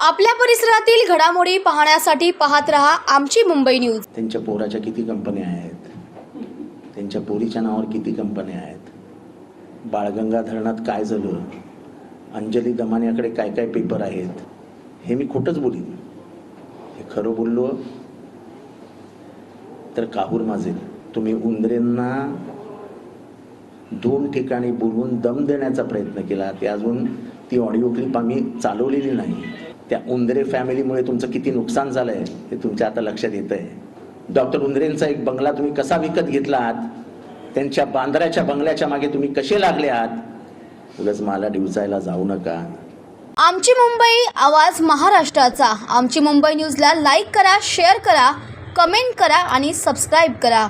आपल्या परिसरातील घडामोडी पाहण्यासाठी पाहत रहा आमची मुंबई न्यूज. त्यांच्या पोराच्या किती कंपन्या आहेत? त्यांच्या पोरीच्या नावावर किती कंपन्या आहेत? बाळगंगा धरणात काय झालं? अंजली दमानियाकडे काय काय पेपर आहेत? हे मी खोटंच बोलीन. हे खरं बोललो? तर काहूर माजेल. तुम्ही उंदरेंना दोन ठिकाणी बोलवून दम देण्याचा प्रयत्न केला. ते अजून ती ऑडिओ क्लिप आम्ही चालवलेली नाही. त्या उंदरे फॅमिलीमुळे तुमचं किती नुकसान झालंय हे तुमच्या आता लक्षात येत आहे डॉक्टर उंदरेंचा एक बंगला तुम्ही कसा विकत घेतला आहात त्यांच्या बांद्राच्या बंगल्याच्या मागे तुम्ही कसे लागले आहात? उगाच मला डिवचायला जाऊ नका. आमची मुंबई आवाज महाराष्ट्राचा. आमची मुंबई न्यूजला लाईक करा शेअर करा कमेंट करा आणि सबस्क्राईब करा.